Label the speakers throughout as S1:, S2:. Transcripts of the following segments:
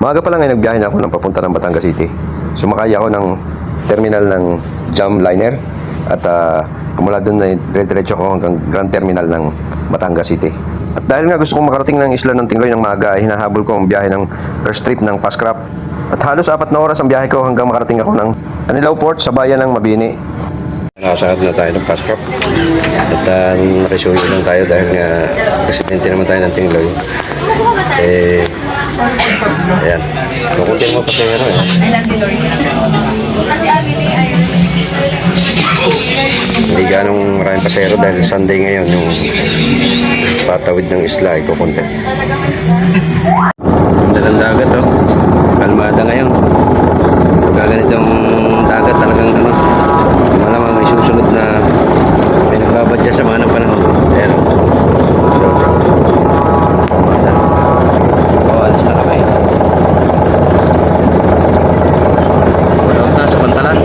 S1: Maaga pa lang ay nagbiyahe na ako ng papunta ng Batangas City. Sumakay ako ng terminal ng Jam Liner at uh, mula doon ay dire-diretso ako hanggang Grand Terminal ng Batangas City. At dahil nga gusto kong makarating ng isla ng Tingloy ng maaga ay hinahabol ko ang biyahe ng first trip ng Pascrap. At halos apat na oras ang biyahe ko hanggang makarating ako ng Anilaw Port sa bayan ng Mabini. Nakasakad na tayo ng Pascrap. At uh, nakisuyo lang tayo dahil nga presidente naman tayo ng Tingloy. Eh, ayan. Kukunti mo pa sa ano eh. Hindi ganong maraming pasero dahil Sunday ngayon yung patawid ng isla ay kukunti. Ang dalang dagat oh. Kalmada ngayon. Pagka ganitong dagat talagang ano, malamang may susunod na may nagbabadya sa mga ng panahon. Pero, sobrang kalmada. O, alis na kami. Wala na sa pantalan.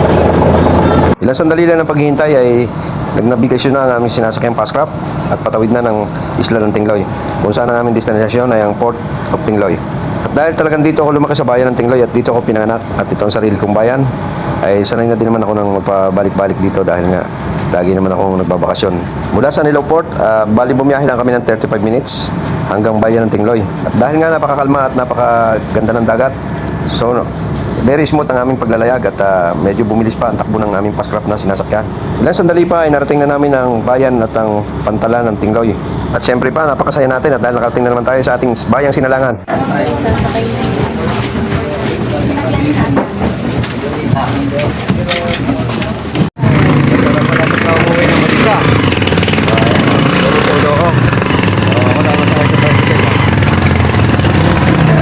S1: Ilang sandali lang ng paghihintay ay nagnabigasyon na ang aming sinasakyang Pascrap at patawid na ng isla ng Tingloy kung saan ang aming destinasyon ay ang Port of Tingloy. At dahil talagang dito ako lumaki sa bayan ng Tingloy at dito ako pinanganak at ito ang sarili kong bayan ay sanay na din naman ako nang magpabalik-balik dito dahil nga lagi naman akong nagbabakasyon. Mula sa Nilaw Port, ah, bali bumiyahe lang kami ng 35 minutes hanggang bayan ng Tingloy. At dahil nga napakakalma at napakaganda ng dagat, so Very smooth ang aming paglalayag at ah, medyo bumilis pa ang takbo ng aming pascraft na sinasakyan. Ilang sandali pa ay narating na namin ang bayan at ang pantalan ng Tingloy. At syempre pa, napakasaya natin at dahil nakarating na naman tayo sa ating bayang sinalangan.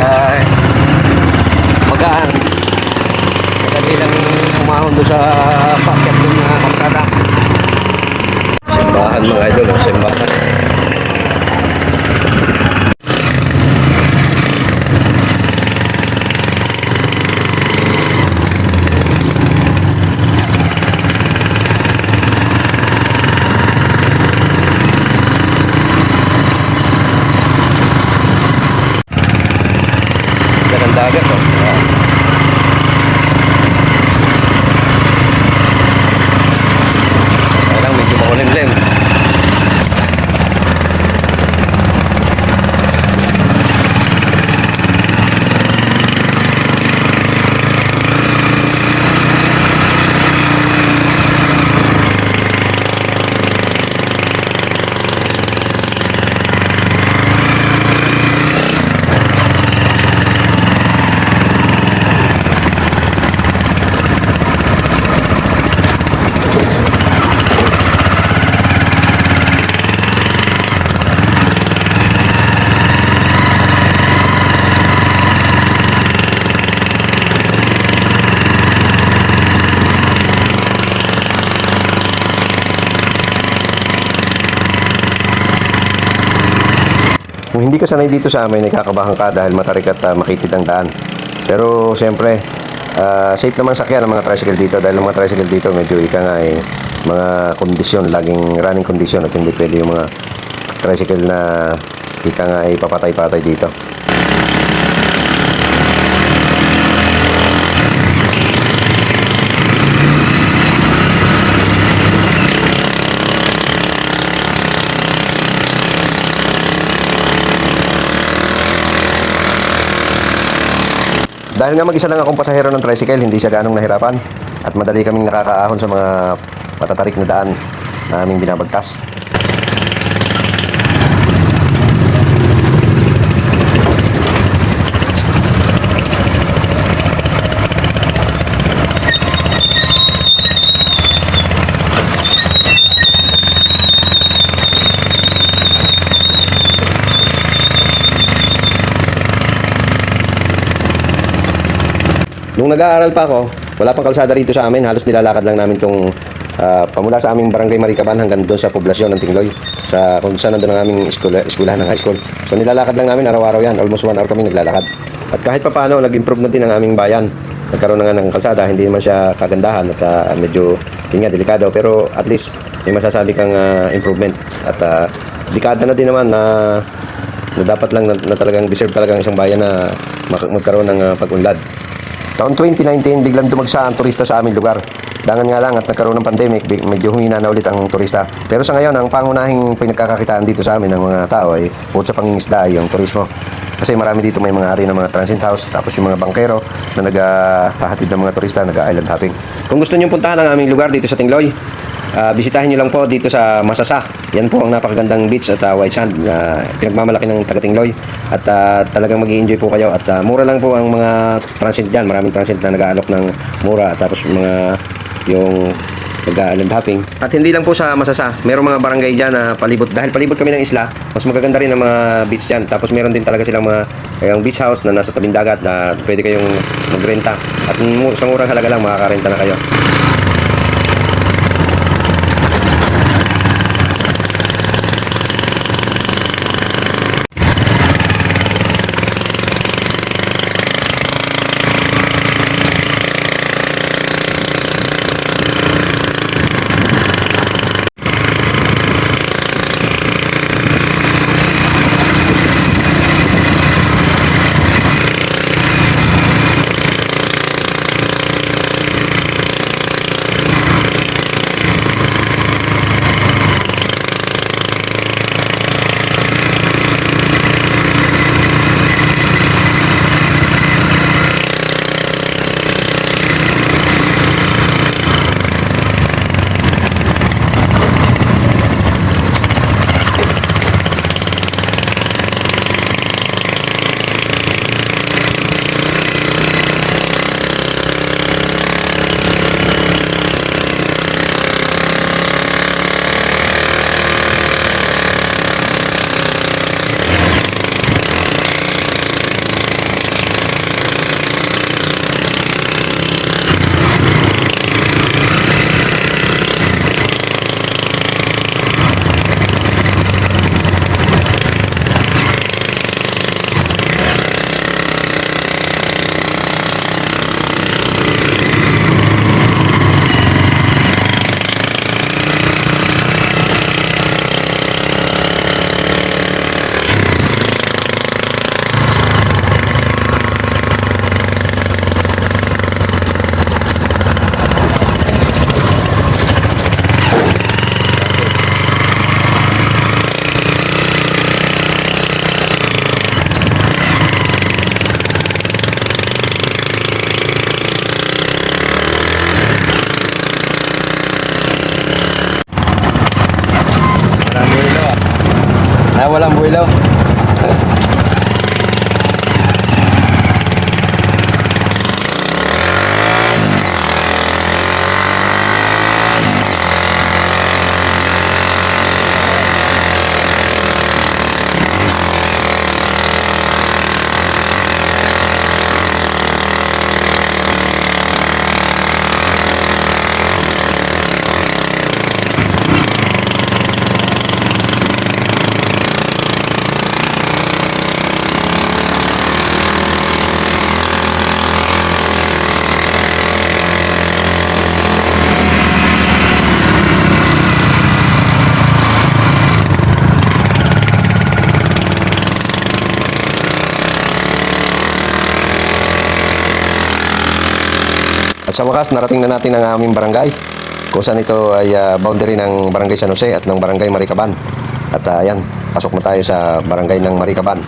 S1: Ay, magaan. Madali lang umahon doon sa packet doon na kalsada. Simbahan mga idol, simbahan. Ganda ng dagat, oh. Kaya lang, medyo makulimlim. Kung hindi ka sanay dito sa amin, nakakabahan ka dahil matarik at uh, makitid ang daan. Pero siyempre, ah, safe naman sakyan ang mga tricycle dito dahil ang mga tricycle dito medyo ika nga eh, mga kondisyon, laging running condition at hindi pwede yung mga tricycle na ika nga ay papatay-patay dito. Dahil nga mag-isa lang akong pasahero ng tricycle, hindi siya ganong nahirapan at madali kaming nakakaahon sa mga matatarik na daan na aming binabagtas. Nung nag-aaral pa ako, wala pang kalsada rito sa amin. Halos nilalakad lang namin itong pamula sa aming barangay Maricaban hanggang doon sa poblasyon ng Tingloy. Sa kung saan nandun ang aming eskwela, eskwelahan ng high school. So nilalakad lang namin araw-araw yan. Almost one hour kami naglalakad. At kahit pa paano, nag-improve na din ang aming bayan. Nagkaroon na nga ng kalsada, hindi naman siya kagandahan at ah, medyo, yun nga, delikado. Pero at least, may masasabi kang ah, improvement. At uh, dekada na din naman na na dapat lang na, na talagang deserve talagang isang bayan na magkaroon ng ah, pag-unlad. Taon 2019, biglang dumagsa ang turista sa aming lugar. Dangan nga lang at nagkaroon ng pandemic, medyo humina na ulit ang turista. Pero sa ngayon, ang pangunahing pinagkakakitaan dito sa amin ng mga tao ay bukod sa pangingisda ay yung turismo. Kasi marami dito may mga ari ng mga transit house, tapos yung mga bangkero na naghahatid ng mga turista, nag-island hopping. Kung gusto niyo puntahan ang aming lugar dito sa Tingloy, Ah, bisitahin nyo lang po dito sa Masasa. Yan po ang napakagandang beach at ah, white sand na pinagmamalaki ng Tagatingloy. At ah, talagang mag enjoy po kayo. At ah, mura lang po ang mga transit dyan. Maraming transit na nag-aalok ng mura. Tapos mga yung nag-island hopping. At hindi lang po sa Masasa. Merong mga barangay dyan na palibot. Dahil palibot kami ng isla, mas magaganda rin ang mga beach dyan. Tapos meron din talaga silang mga yung beach house na nasa tabing dagat na pwede kayong magrenta. At sa murang halaga lang makakarenta na kayo. At sa wakas, narating na natin ang aming barangay. Kung saan ito ay ah, boundary ng barangay San Jose at ng barangay Maricaban. At ah, ayan, pasok na tayo sa barangay ng Maricaban.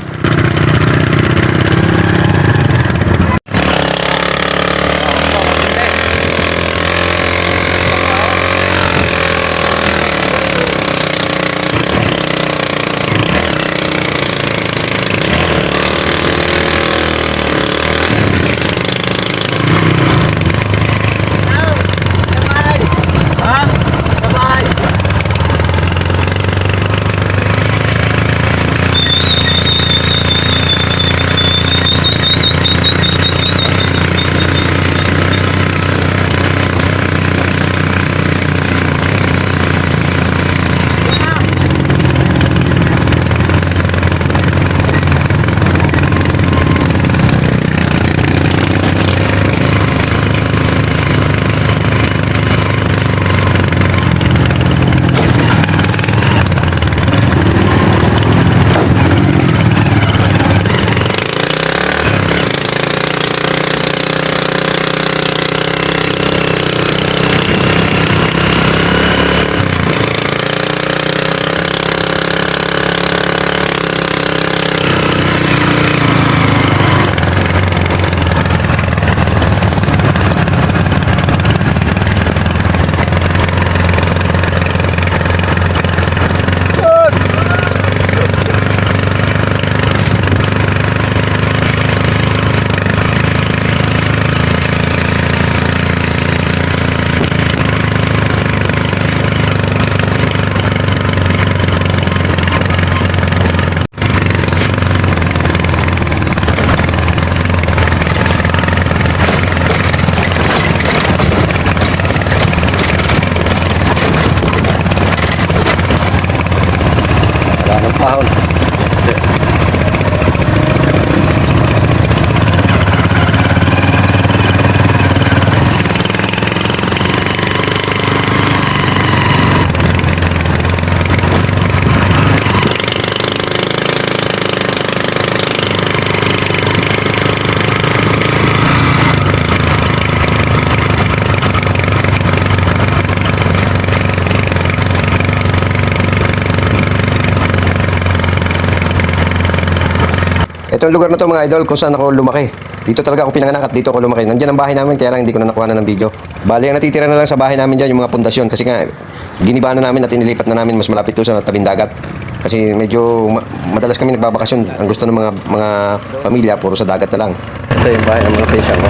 S1: Ang pahon. Ito ang lugar na to mga idol kung saan ako lumaki. Dito talaga ako pinanganak at dito ako lumaki. Nandiyan ang bahay namin kaya lang hindi ko na nakuha na ng video. Bali ang natitira na lang sa bahay namin dyan yung mga pundasyon kasi nga giniba na namin at inilipat na namin mas malapit to sa tabing dagat. Kasi medyo ma- madalas kami nagbabakasyon. Ang gusto ng mga mga pamilya puro sa dagat na lang. Ito yung bahay ng mga pinsan ko.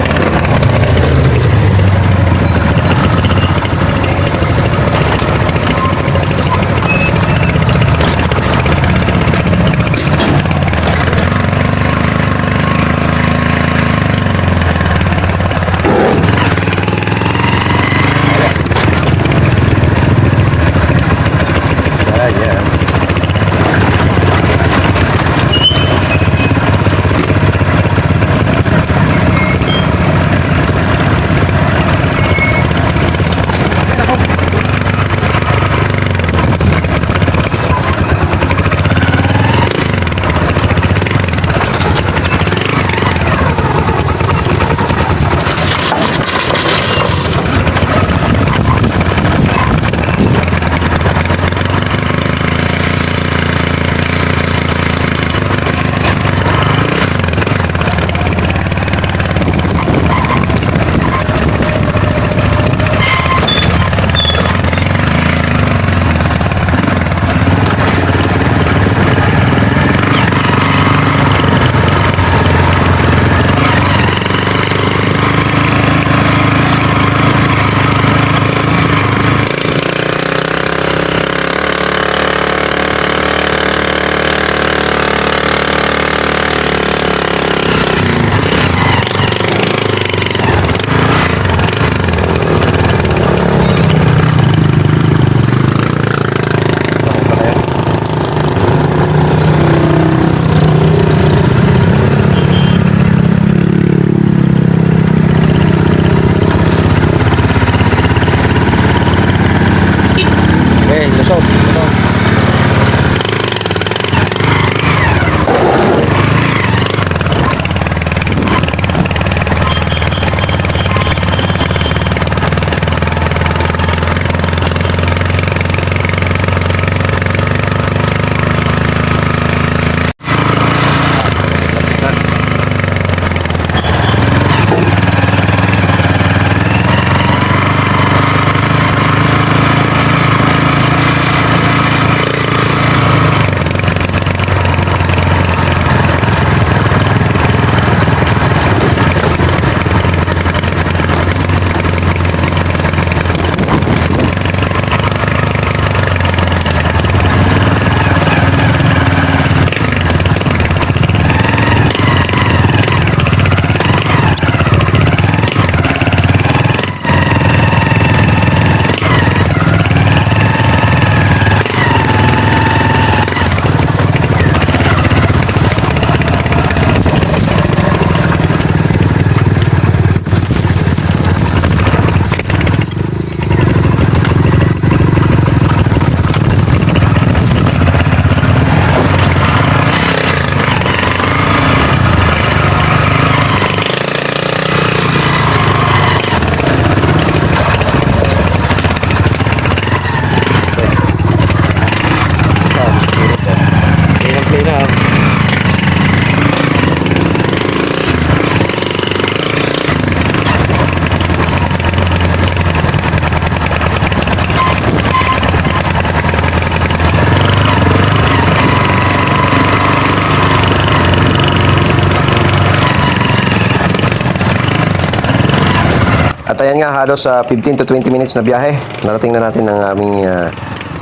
S1: Ayan nga, halos sa 15 to 20 minutes na biyahe. Narating na natin ang aming ah,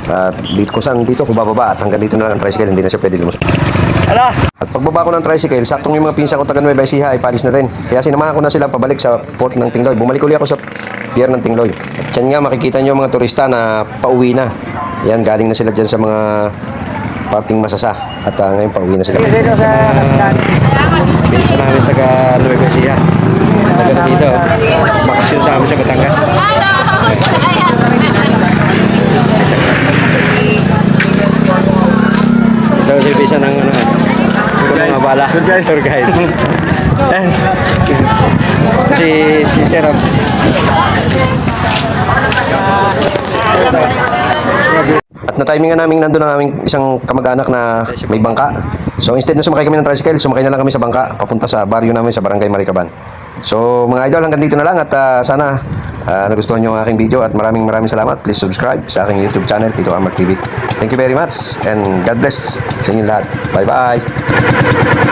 S1: ah, dito kung saan dito ko bababa at hanggang dito na lang ang tricycle, hindi na siya pwede lumusok.
S2: Ala!
S1: At pagbaba ko ng tricycle, saktong yung mga pinsan ko taga Nueva Ecija ay palis na rin. Kaya sinamahan ko na sila pabalik sa port ng Tingloy. Bumalik uli ako sa pier ng Tingloy. At dyan nga makikita nyo mga turista na pauwi na. Yan, galing na sila dyan sa mga parting masasa. At ah, ngayon pauwi na sila.
S2: Dito sa.
S1: Pinsan namin taga Nueva Ecija. Taga dito. Bakasyon sa amin sa Batangas. Ito si Bisa ng ano. Ito mga bala. Tour guide. Tour guide. Si si Serap. At na-timingan namin nandun ang aming isang kamag-anak na may bangka. So instead na sumakay kami ng tricycle, sumakay na lang kami sa bangka papunta sa baryo namin sa Barangay Maricaban. So mga idol, hanggang dito na lang at ah, sana ah, nagustuhan nyo ang aking video at maraming maraming salamat. Please subscribe sa aking YouTube channel, Tito Amar TV. Thank you very much and God bless sa inyo lahat. Bye-bye!